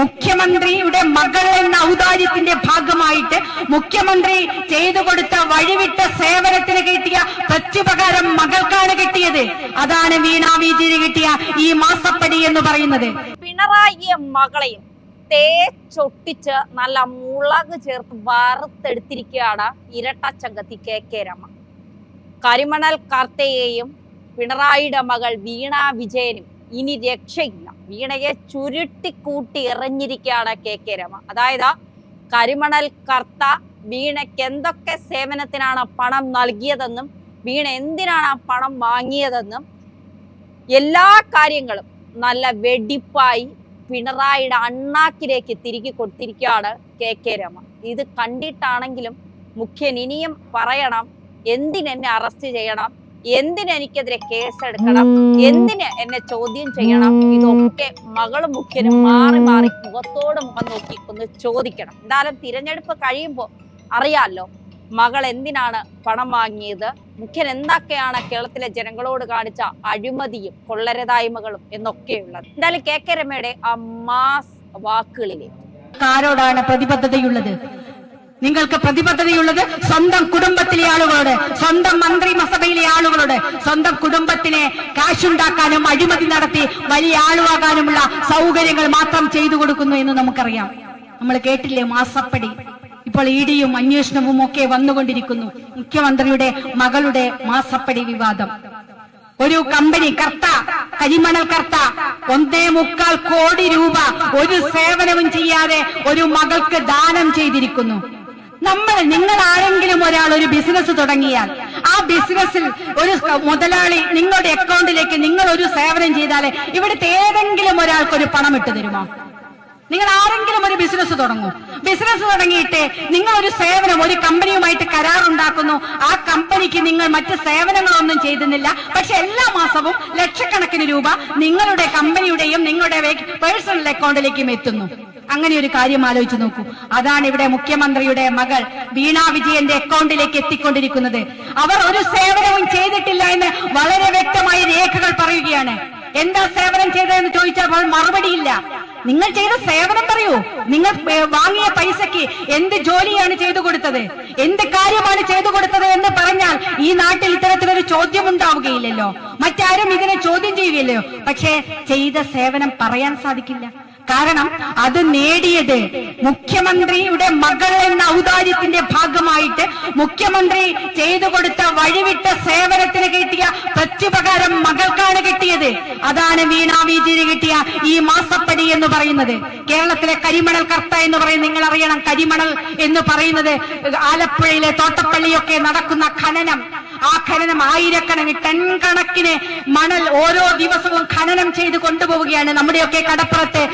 മുഖ്യമന്ത്രിയുടെ മകൾ എന്ന ഔദാര്യത്തിന്റെ ഭാഗമായിട്ട് മുഖ്യമന്ത്രി ചെയ്തു കൊടുത്ത വഴിവിട്ട സേവനത്തിന് കിട്ടിയ പ്രത്യുപകാരം മകൾക്കാണ് കിട്ടിയത്. അതാണ് വീണ വീതിന് കിട്ടിയ ഈ മാസപ്പടി എന്ന് പറയുന്നത്. പിണറായിയെ മകളെയും തേച്ചൊട്ടിച്ച് നല്ല മുളക് ചേർത്ത് വറുത്തെടുത്തിരിക്കുകയാണ് ഇരട്ടച്ചങ്കത്തി കെ കെ രമ. കരിമണൽ കർത്തയെയും പിണറായിയുടെ മകൾ വീണാ വിജയനും ഇനി രക്ഷയില്ല. വീണയെ ചുരുട്ടിക്കൂട്ടി എറിഞ്ഞിരിക്കുകയാണ് കെ കെ രമ. അതായത് കരിമണൽ കർത്ത വീണയ്ക്ക് എന്തൊക്കെ സേവനത്തിനാണ് പണം നൽകിയതെന്നും വീണ എന്തിനാണ് ആ പണം വാങ്ങിയതെന്നും എല്ലാ കാര്യങ്ങളും നല്ല വെടിപ്പായി പിണറായിയുടെ അണ്ണാക്കിലേക്ക് തിരികെ കൊടുത്തിരിക്കുകയാണ് കെ കെ രമ. ഇത് കണ്ടിട്ടാണെങ്കിലും മുഖ്യൻ ഇനിയും പറയണം എന്തിനെന്നെ അറസ്റ്റ് ചെയ്യണം എന്തിനെനിക്കെതിരെ കേസെടുക്കണം? എന്തിന് എന്നെ ചോദ്യം ചെയ്യണം? ഇതൊക്കെ മകളും മുഖ്യനും മാറി മാറി മുഖത്തോട് മുഖം നോക്കി ഒന്ന് ചോദിക്കണം. എന്തായാലും തിരഞ്ഞെടുപ്പ് കഴിയുമ്പോൾ അറിയാലോ മകൾ എന്തിനാണ് പണം വാങ്ങിയത്? മുഖ്യൻ എന്തൊക്കെയാണ് കേരളത്തിലെ ജനങ്ങളോട് കാണിച്ച അഴിമതിയും കൊള്ളരതായ്മകളും എന്നൊക്കെയുള്ളത്. എന്തായാലും കെ കെ രമയുടെ ആ മാസ് വാക്കുകളിലേക്ക് ആരോടാണ് പ്രതിബദ്ധതയുള്ളത്? നിങ്ങൾക്ക് പ്രതിബദ്ധതയുള്ളത് സ്വന്തം കുടുംബത്തിലെ ആളുകളോട് സ്വന്തം മന്ത്രിസഭയിലെ ആളുകളോട് സ്വന്തം കുടുംബത്തിനെ കാശുണ്ടാക്കാനും അഴിമതി നടത്തി വലിയ ആളുവാകാനുമുള്ള സൗകര്യങ്ങൾ മാത്രം ചെയ്തു കൊടുക്കുന്നു എന്ന് നമുക്കറിയാം. നമ്മൾ കേട്ടില്ലേ മാസപ്പടി? ഇപ്പോൾ ഇ ഡിയും അന്വേഷണവും ഒക്കെ വന്നുകൊണ്ടിരിക്കുന്നു. മുഖ്യമന്ത്രിയുടെ മകളുടെ മാസപ്പടി വിവാദം. ഒരു കമ്പനി കർത്ത കരിമണൽ കർത്ത ഒന്നേ മുക്കാൽ കോടി രൂപ ഒരു സേവനവും ചെയ്യാതെ ഒരു മകൾക്ക് ദാനം ചെയ്തിരിക്കുന്നു. നമ്മൾ നിങ്ങൾ ആരെങ്കിലും ഒരാൾ ഒരു ബിസിനസ് തുടങ്ങിയാൽ ആ ബിസിനസ്സിൽ ഒരു മുതലാളി നിങ്ങളുടെ അക്കൗണ്ടിലേക്ക് നിങ്ങൾ ഒരു സേവനം ചെയ്താൽ ഇവിടുത്തെ ഏതെങ്കിലും ഒരാൾക്ക് ഒരു പണം ഇട്ട് തരുമോ? നിങ്ങൾ ആരെങ്കിലും ഒരു ബിസിനസ് തുടങ്ങും. ബിസിനസ് തുടങ്ങിയിട്ട് നിങ്ങൾ ഒരു സേവനം ഒരു കമ്പനിയുമായിട്ട് കരാർ ഉണ്ടാക്കുന്നു ആ കമ്പനിക്ക് നിങ്ങൾ മറ്റ് സേവനങ്ങളൊന്നും ചെയ്തുന്നില്ല പക്ഷെ എല്ലാ മാസവും ലക്ഷക്കണക്കിന് രൂപ നിങ്ങളുടെ കമ്പനിയുടെയും നിങ്ങളുടെ പേഴ്സണൽ അക്കൗണ്ടിലേക്കും എത്തുന്നു. അങ്ങനെ ഒരു കാര്യം ആലോചിച്ച് നോക്കൂ. അതാണ് ഇവിടെ മുഖ്യമന്ത്രിയുടെ മകൾ വീണ വിജയന്റെ അക്കൗണ്ടിലേക്ക് എത്തിക്കൊണ്ടിരിക്കുന്നത്. അവർ ഒരു സേവനവും ചെയ്തിട്ടില്ല എന്ന് വളരെ വ്യക്തമായ രേഖകൾ പറയുകയാണ്. എന്താ സേവനം ചെയ്തതെന്ന് ചോദിച്ചാൽ അവൾ മറുപടിയില്ല. നിങ്ങൾ ചെയ്ത സേവനം പറയൂ. നിങ്ങൾ വാങ്ങിയ പൈസക്ക് എന്ത് ജോലിയാണ് ചെയ്തു കൊടുത്തത്? എന്ത് കാര്യമാണ് ചെയ്തു കൊടുത്തത് എന്ന് പറഞ്ഞാൽ ഈ നാട്ടിൽ ഇത്തരത്തിലൊരു ചോദ്യം ഉണ്ടാവുകയില്ലല്ലോ. മറ്റാരും ഇതിനെ ചോദ്യം ചെയ്യുകയില്ലയോ പക്ഷേ ചെയ്ത സേവനം പറയാൻ സാധിക്കില്ല. കാരണം അത് നേടിയത് മുഖ്യമന്ത്രിയുടെ മകൾ എന്ന ഔദാര്യത്തിന്റെ ഭാഗമായിട്ട് മുഖ്യമന്ത്രി ചെയ്തു കൊടുത്ത വഴിവിട്ട സേവനത്തിന് കിട്ടിയ പ്രത്യുപകാരം മകൾക്കാണ് കിട്ടിയത്. അതാണ് വീണാ വീജിന് കിട്ടിയ ഈ മാസപ്പടി എന്ന് പറയുന്നത്. കേരളത്തിലെ കരിമണൽ കർത്ത എന്ന് പറയുന്നത് നിങ്ങൾ അറിയണം കരിമണൽ എന്ന് പറയുന്നത് ആലപ്പുഴയിലെ തോട്ടപ്പള്ളിയൊക്കെ നടക്കുന്ന ഖനനം. ആ ഖനനം ആയിരക്കണക്കിന് ടൺ കണക്കിന് മണൽ ഓരോ ദിവസവും ഖനനം ചെയ്ത് കൊണ്ടുപോവുകയാണ് നമ്മുടെയൊക്കെ കടപ്പുറത്തെ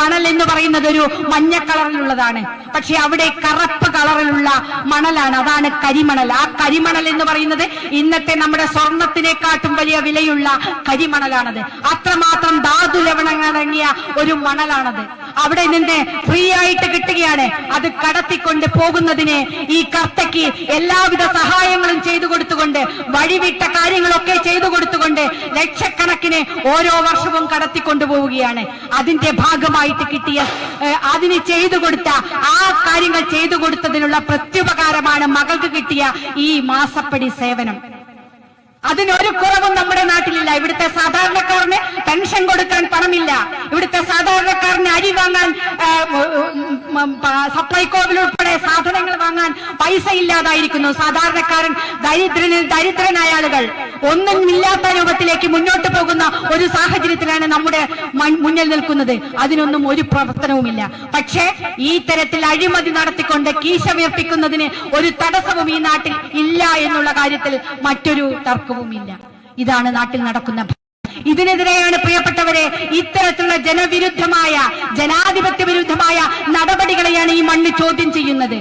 മണൽ എന്ന് പറയുന്നത് ഒരു മഞ്ഞ കളറിലുള്ളതാണ്. പക്ഷെ അവിടെ കറുപ്പ് കളറിലുള്ള മണലാണ് അതാണ് കരിമണൽ. ആ കരിമണൽ എന്ന് പറയുന്നത് ഇന്നത്തെ നമ്മുടെ സ്വർണത്തിനെക്കാട്ടും വലിയ വിലയുള്ള കരിമണലാണത്. അത്രമാത്രം ധാതു ലവണങ്ങളടങ്ങിയ ഒരു മണലാണത്. അവിടെ നിന്ന് ഫ്രീ ആയിട്ട് കിട്ടുകയാണ്. അത് കടത്തിക്കൊണ്ട് പോകുന്നതിന് ഈ കർത്തയ്ക്ക് എല്ലാവിധ സഹായങ്ങളും ചെയ്തു കൊടുത്തുകൊണ്ട് വഴിവിട്ട കാര്യങ്ങളൊക്കെ ചെയ്തു കൊടുത്തുകൊണ്ട് ലക്ഷക്കണക്കിന് ഓരോ വർഷവും കടത്തിക്കൊണ്ടു പോവുകയാണ്. അതിന്റെ ഭാഗമായിട്ട് കിട്ടിയ അതിന് ചെയ്തു കൊടുത്ത ആ കാര്യങ്ങൾ ചെയ്തു കൊടുത്തതിനുള്ള പ്രത്യുപകാരമാണ് മകൾക്ക് കിട്ടിയ ഈ മാസപ്പടി സേവനം. അതിനൊരു കുറവും നമ്മുടെ നാട്ടിലില്ല. ഇവിടുത്തെ സാധാരണക്കാരന് പെൻഷൻ കൊടുക്കാൻ പണമില്ല. ഇവിടുത്തെ സാധാരണക്കാരന് അരി വാങ്ങാൻ സപ്ലൈകോവിൽ ഉൾപ്പെടെ സാധനങ്ങൾ വാങ്ങാൻ പൈസ ഇല്ലാതായിരിക്കുന്നു. സാധാരണക്കാരൻ ദരിദ്രന് ദരിദ്രനായ ആളുകൾ. ഒന്നും ഇല്ലാത്ത രൂപത്തിലേക്ക് മുന്നോട്ട് പോകുന്ന ഒരു സാഹചര്യത്തിലാണ് നമ്മുടെ മുന്നിൽ നിൽക്കുന്നത്. അതിനൊന്നും ഒരു പ്രവർത്തനവുമില്ല. പക്ഷേ ഈ തരത്തിൽ അഴിമതി നടത്തിക്കൊണ്ട് കീശമേർപ്പിക്കുന്നതിന് ഒരു തടസ്സവും ഈ നാട്ടിൽ ഇല്ല എന്നുള്ള കാര്യത്തിൽ മറ്റൊരു തർക്കവുമില്ല. ഇതാണ് നാട്ടിൽ നടക്കുന്ന ഇതിനെതിരെയാണ് പ്രിയപ്പെട്ടവരെ ഇത്തരത്തിലുള്ള ജനവിരുദ്ധമായ ജനാധിപത്യ വിരുദ്ധമായ നടപടികളെയാണ് ഈ മണ്ണ് ചോദ്യം ചെയ്യുന്നത്.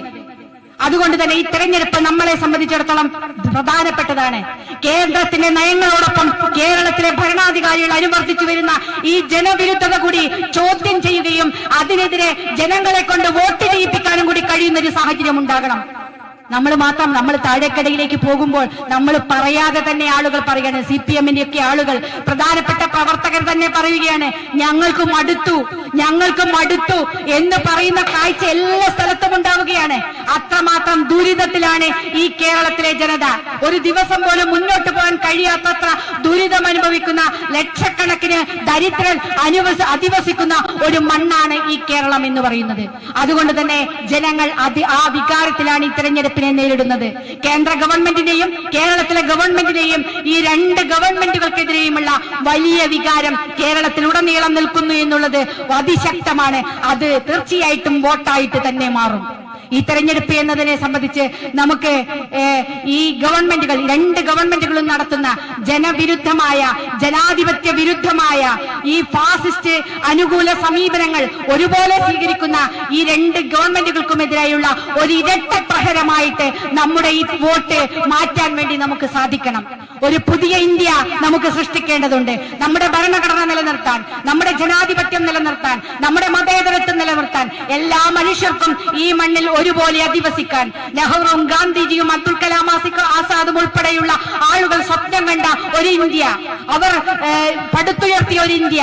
അതുകൊണ്ട് തന്നെ ഈ തെരഞ്ഞെടുപ്പ് നമ്മളെ സംബന്ധിച്ചിടത്തോളം പ്രധാനപ്പെട്ടതാണ്. കേന്ദ്രത്തിന്റെ നയങ്ങളോടൊപ്പം കേരളത്തിലെ ഭരണാധികാരികൾ അനുവർത്തിച്ചു വരുന്ന ഈ ജനവിരുദ്ധത കൂടി ചോദ്യം ചെയ്യുകയും അതിനെതിരെ ജനങ്ങളെ കൊണ്ട് വോട്ട് ചെയ്യിപ്പിക്കാനും കൂടി കഴിയുന്ന ഒരു സാഹചര്യം ഉണ്ടാകണം. നമ്മൾ മാത്രം നമ്മൾ താഴെക്കടയിലേക്ക് പോകുമ്പോൾ നമ്മൾ പറയാതെ തന്നെ ആളുകൾ പറയുകയാണ്. സി പി എമ്മിന്റെ ഒക്കെ ആളുകൾ പ്രധാനപ്പെട്ട പ്രവർത്തകർ തന്നെ പറയുകയാണ് ഞങ്ങൾക്ക് മടുത്തു ഞങ്ങൾക്ക് മടുത്തു എന്ന് പറയുന്ന കാഴ്ച എല്ലാ സ്ഥലത്തും ഉണ്ടാവുകയാണ്. അത്രമാത്രം ദുരിതത്തിലാണ് ഈ കേരളത്തിലെ ജനത. ഒരു ദിവസം പോലും മുന്നോട്ട് പോകാൻ കഴിയാത്തത്ര ദുരിതം അനുഭവിക്കുന്ന ലക്ഷക്കണക്കിന് ദരിദ്രൻ അനുവസ അധിവസിക്കുന്ന ഒരു മണ്ണാണ് ഈ കേരളം എന്ന് പറയുന്നത്. അതുകൊണ്ട് തന്നെ ജനങ്ങൾ ആ വികാരത്തിലാണ് ഈ തെരഞ്ഞെടുപ്പിനെ നേരിടുന്നത്. കേന്ദ്ര ഗവൺമെന്റിനെയും കേരളത്തിലെ ഗവൺമെന്റിനെയും ഈ രണ്ട് ഗവൺമെന്റുകൾക്കെതിരെയുമുള്ള വലിയ വികാരം കേരളത്തിലുടനീളം നിൽക്കുന്നു എന്നുള്ളത് അതിശക്തമാണ്. അത് തീർച്ചയായിട്ടും വോട്ടായിട്ട് തന്നെ മാറും. ഈ തെരഞ്ഞെടുപ്പ് എന്നതിനെ സംബന്ധിച്ച് നമുക്ക് ഈ ഗവൺമെന്റുകൾ രണ്ട് ഗവൺമെന്റുകളും നടത്തുന്ന ജനവിരുദ്ധമായ ജനാധിപത്യ വിരുദ്ധമായ ഈ ഫാസിസ്റ്റ് അനുകൂല സമീപനങ്ങൾ ഒരുപോലെ സ്വീകരിക്കുന്ന ഈ രണ്ട് ഗവൺമെന്റുകൾക്കുമെതിരായുള്ള ഒരു ഇരട്ട പ്രഹരമായിട്ട് നമ്മുടെ ഈ വോട്ട് മാറ്റാൻ വേണ്ടി നമുക്ക് സാധിക്കണം. ഒരു പുതിയ ഇന്ത്യ നമുക്ക് സൃഷ്ടിക്കേണ്ടതുണ്ട്. നമ്മുടെ ഭരണഘടന നിലനിർത്താൻ നമ്മുടെ ജനാധിപത്യം നിലനിർത്താൻ നമ്മുടെ മതേതരത്വം നിലനിർത്താൻ എല്ലാ മനുഷ്യർക്കും ഈ മണ്ണിൽ ഒരുപോലെ അധിവസിക്കാൻ. നെഹ്റുവും ഗാന്ധിജിയും അബ്ദുൽ കലാം ആസാദും ഉൾപ്പെടെയുള്ള ആളുകൾ സ്വപ്നം കണ്ട ഒരു ഇന്ത്യ. അവർ പടുത്തുയർത്തിയ ഒരു ഇന്ത്യ.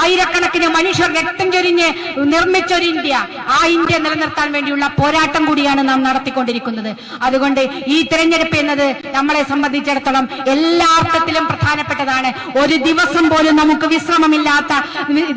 ആയിരക്കണക്കിന് മനുഷ്യർ രക്തം ചൊരിഞ്ഞ് നിർമ്മിച്ച ഒരു ഇന്ത്യ. ആ ഇന്ത്യ നിലനിർത്താൻ വേണ്ടിയുള്ള പോരാട്ടം കൂടിയാണ് നാം നടത്തിക്കൊണ്ടിരിക്കുന്നത്. അതുകൊണ്ട് ഈ തിരഞ്ഞെടുപ്പ് എന്നത് നമ്മളെ സംബന്ധിച്ചിടത്തോളം എല്ലാ അർത്ഥത്തിലും പ്രധാനപ്പെട്ടതാണ്. ഒരു ദിവസം പോലും നമുക്ക് വിശ്രമമില്ലാത്ത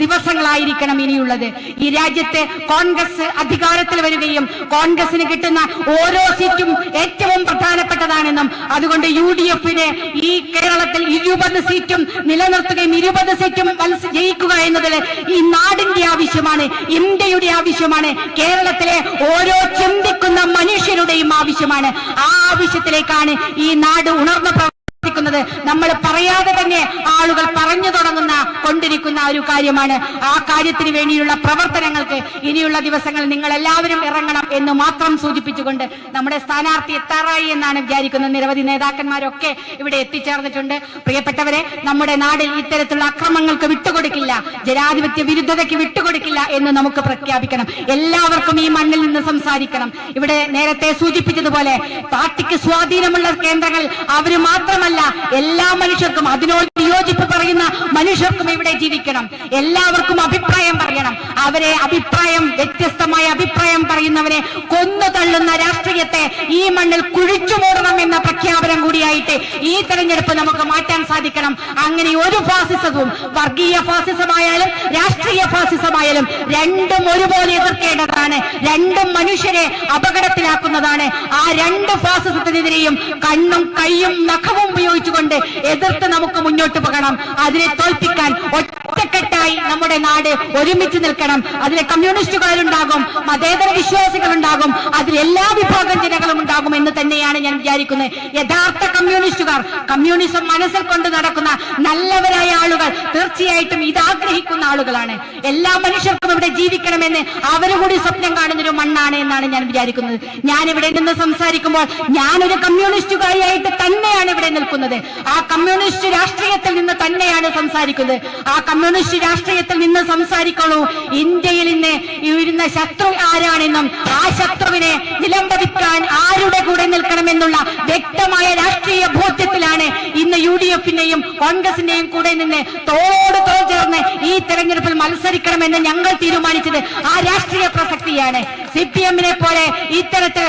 ദിവസങ്ങളായിരിക്കണം ഇനിയുള്ളത്. ഈ രാജ്യത്തെ കോൺഗ്രസ് അധികാരത്തിൽ വരികയും കോൺഗ്രസിന് കിട്ടുന്ന ഓരോ സീറ്റും ഏറ്റവും പ്രധാനപ്പെട്ടതാണെന്നും അതുകൊണ്ട് യു ഡി എഫിന് ഈ കേരളത്തിൽ ഇരുപത് സീറ്റും നിലനിർത്തുകയും ഇരുപത് സീറ്റും ജയിക്കുക എന്നതിൽ ഈ നാടിന്റെ ആവശ്യമാണ് ഇന്ത്യയുടെ ആവശ്യമാണ് കേരളത്തിലെ ഓരോ ചിന്തിക്കുന്ന മനുഷ്യരുടെയും ആവശ്യമാണ്. ആ ആവശ്യത്തിലേക്കാണ് ഈ നാട് ഉണർന്നു നമ്മൾ പറയാതെ തന്നെ ആളുകൾ പറഞ്ഞു തുടങ്ങുന്ന കൊണ്ടിരിക്കുന്ന ഒരു കാര്യമാണ്. ആ കാര്യത്തിന് വേണ്ടിയുള്ള പ്രവർത്തനങ്ങൾക്ക് ഇനിയുള്ള ദിവസങ്ങൾ നിങ്ങൾ എല്ലാവരും ഇറങ്ങണം എന്ന് മാത്രം സൂചിപ്പിച്ചുകൊണ്ട് നമ്മുടെ സ്ഥാനാർത്ഥി എത്താറായി എന്നാണ് വിചാരിക്കുന്നത് നിരവധി നേതാക്കന്മാരൊക്കെ ഇവിടെ എത്തിച്ചേർന്നിട്ടുണ്ട്. പ്രിയപ്പെട്ടവരെ നമ്മുടെ നാടിൽ ഇത്തരത്തിലുള്ള അക്രമങ്ങൾക്ക് വിട്ടുകൊടുക്കില്ല ജനാധിപത്യ വിരുദ്ധതയ്ക്ക് വിട്ടുകൊടുക്കില്ല എന്ന് നമുക്ക് പ്രഖ്യാപിക്കണം. എല്ലാവർക്കും ഈ മണ്ണിൽ നിന്ന് സംസാരിക്കണം. ഇവിടെ നേരത്തെ സൂചിപ്പിച്ചതുപോലെ പാർട്ടിക്ക് സ്വാധീനമുള്ള കേന്ദ്രങ്ങൾ അവർ മാത്രമല്ല എല്ലാ മനുഷ്യർക്കും അതിനോട് വിയോജിപ്പ് പറയുന്ന മനുഷ്യർക്കും ഇവിടെ ജീവിക്കണം. എല്ലാവർക്കും അഭിപ്രായം പറയണം. അവരെ അഭിപ്രായം വ്യത്യസ്തമായ അഭിപ്രായം പറയുന്നവരെ കൊന്നു തള്ളുന്ന രാഷ്ട്രീയത്തെ ഈ മണ്ണിൽ കുഴിച്ചു മൂടണം എന്ന പ്രഖ്യാപനം കൂടിയായിട്ട് ഈ തെരഞ്ഞെടുപ്പ് നമുക്ക് മാറ്റാൻ സാധിക്കണം. അങ്ങനെ ഒരു ഫാസിസവും വർഗീയ ഫാസിസമായാലും രാഷ്ട്രീയ ഫാസിസമായാലും രണ്ടും ഒരുപോലെ എതിർക്കേണ്ടതാണ്. രണ്ടും മനുഷ്യരെ അപകടത്തിലാക്കുന്നതാണ്. ആ രണ്ട് ഫാസിസത്തിനെതിരെയും കണ്ണും കൈയും നഖവും ഉപയോഗിച്ചുകൊണ്ട് എതിർത്ത് നമുക്ക് മുന്നോട്ട് പോകണം. അതിനെ തോൽപ്പിക്കാൻ ഒറ്റക്കെട്ടായി നമ്മുടെ നാട് ഒരുമിച്ച് നിൽക്കണം. അതിലെ കമ്മ്യൂണിസ്റ്റുകാരുണ്ടാകും മതേതര വിശ്വാസികളുണ്ടാകും അതിൽ എല്ലാ വിഭാഗം ജനങ്ങളും ഉണ്ടാകും എന്ന് തന്നെയാണ് ഞാൻ വിചാരിക്കുന്നത്. യഥാർത്ഥ കമ്മ്യൂണിസ്റ്റുകാർ കമ്മ്യൂണിസം മനസ്സിൽ കൊണ്ട് നടക്കുന്ന നല്ലവരായ ആളുകൾ തീർച്ചയായിട്ടും ഇത് ആഗ്രഹിക്കുന്ന ആളുകളാണ്. എല്ലാ മനുഷ്യർക്കും ഇവിടെ ജീവിക്കണമെന്ന് അവരുകൂടി സ്വപ്നം കാണുന്ന ഒരു മണ്ണാണ് എന്നാണ് ഞാൻ വിചാരിക്കുന്നത്. ഞാൻ ഇവിടെ നിന്ന് സംസാരിക്കുമ്പോൾ ഞാനൊരു കമ്മ്യൂണിസ്റ്റുകാരിയായിട്ട് തന്നെയാണ് ഇവിടെ നിൽക്കുന്നത്. ആ കമ്മ്യൂണിസ്റ്റ് രാഷ്ട്രീയത്തിൽ നിന്ന് തന്നെയാണ് സംസാരിക്കുന്നത്. ആ കമ്മ്യൂണിസ്റ്റ് രാഷ്ട്രീയത്തിൽ നിന്ന് സംസാരിക്കുള്ളൂ ഇന്ത്യയിൽ ഇന്ന് ഇരുന്ന ശത്രു ആരാണെന്നും ആ ശത്രുവിനെ നിലംപതിക്കാൻ ആരുടെ കൂടെ നിൽക്കണമെന്നുള്ള വ്യക്തമായ രാഷ്ട്രീയ ബോധ്യത്തിലാണ് ഇന്ന് യു ഡി എഫിന്റെയും കോൺഗ്രസിന്റെയും കൂടെ നിന്ന് തോട് തോൾ ചേർന്ന് ഈ തെരഞ്ഞെടുപ്പിൽ മത്സരിക്കണമെന്ന് ഞങ്ങൾ തീരുമാനിച്ചത് ആ രാഷ്ട്രീയ പ്രസക്തിയാണ്. സി പി എമ്മിനെ പോലെ ഇത്തരത്തിൽ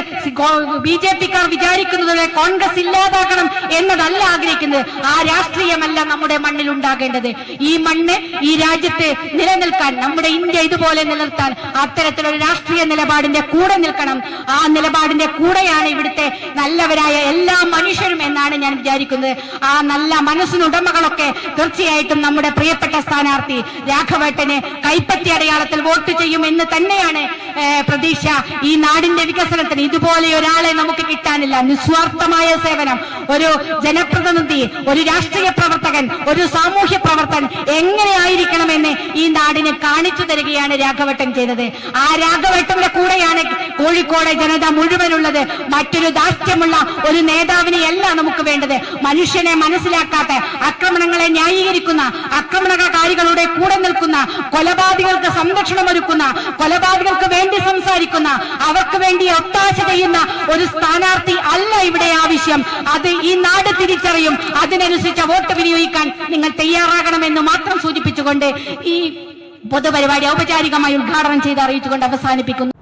ബി ജെ പിക്കാർ വിചാരിക്കുന്നത് കോൺഗ്രസ് ഇല്ലാതാക്കണം എന്നതല്ല ആഗ്രഹിക്കുന്നത്. ആ രാഷ്ട്രീയമല്ല നമ്മുടെ മണ്ണിൽ ഉണ്ടാകേണ്ടത്. ഈ മണ്ണ് ഈ രാജ്യത്ത് നിലനിൽക്കാൻ നമ്മുടെ ഇന്ത്യ ഇതുപോലെ നിലനിർത്താൻ അത്തരത്തിലൊരു രാഷ്ട്രീയ നിലപാടിന്റെ കൂടെ നിൽക്കണം. ആ നിലപാടിന്റെ കൂടെയാണ് ഇവിടുത്തെ നല്ലവരായ എല്ലാ മനുഷ്യരും എന്നാണ് ഞാൻ വിചാരിക്കുന്നത്. ആ നല്ല മനസ്സിനുടമകളൊക്കെ തീർച്ചയായിട്ടും നമ്മുടെ പ്രിയപ്പെട്ട സ്ഥാനാർത്ഥി രാഘവേട്ടന് കൈപ്പറ്റി അടയാളത്തിൽ വോട്ട് ചെയ്യും എന്ന് തന്നെയാണ് പ്രതീക്ഷ. ഈ നാടിന്റെ വികസനത്തിന് ഇതുപോലെ ഒരാളെ നമുക്ക് കിട്ടാനില്ല. നിസ്വാർത്ഥമായ സേവനം. ഒരു ജനപ്രതിനിധി ഒരു രാഷ്ട്രീയ പ്രവർത്തകൻ ഒരു സാമൂഹ്യ പ്രവർത്തകൻ എങ്ങനെ എങ്ങനെയായിരിക്കണമെന്ന് ഈ നാടിന് കാണിച്ചു തരികയാണ് രാഘവട്ടം ചെയ്തത്. ആ രാഘവട്ടന്റെ കൂടെയാണ് കോഴിക്കോട് ജനത മുഴുവനുള്ളത്. മറ്റൊരു ദാർഷ്ട്യമുള്ള ഒരു നേതാവിനെയല്ല നമുക്ക് വേണ്ടത്. മനുഷ്യനെ മനസ്സിലാക്കാത്ത ആക്രമണങ്ങളെ ന്യായീകരിക്കുന്ന ആക്രമണകാരികളുടെ കൂടെ നിൽക്കുന്ന കൊലപാതകൾക്ക് സംരക്ഷണം ഒരുക്കുന്ന കൊലപാതകൾക്ക് വേണ്ടി സംസാരിക്കുന്ന അവർക്ക് വേണ്ടി ഒത്താശ ചെയ്യുന്ന ഒരു സ്ഥാനാർത്ഥി അല്ല ഇവിടെ ആവശ്യം അത് ഈ നാട് തിരിച്ചറിയും. അതിനനുസരിച്ച് വോട്ട് വിനിയോഗിക്കാൻ നിങ്ങൾ തയ്യാറാകണമെന്ന് മാത്രം സൂചിപ്പിച്ചുകൊണ്ട് ഈ പൊതുപരിപാടി ഔപചാരികമായി ഉദ്ഘാടനം ചെയ്ത് അറിയിച്ചുകൊണ്ട് അവസാനിപ്പിക്കുന്നു.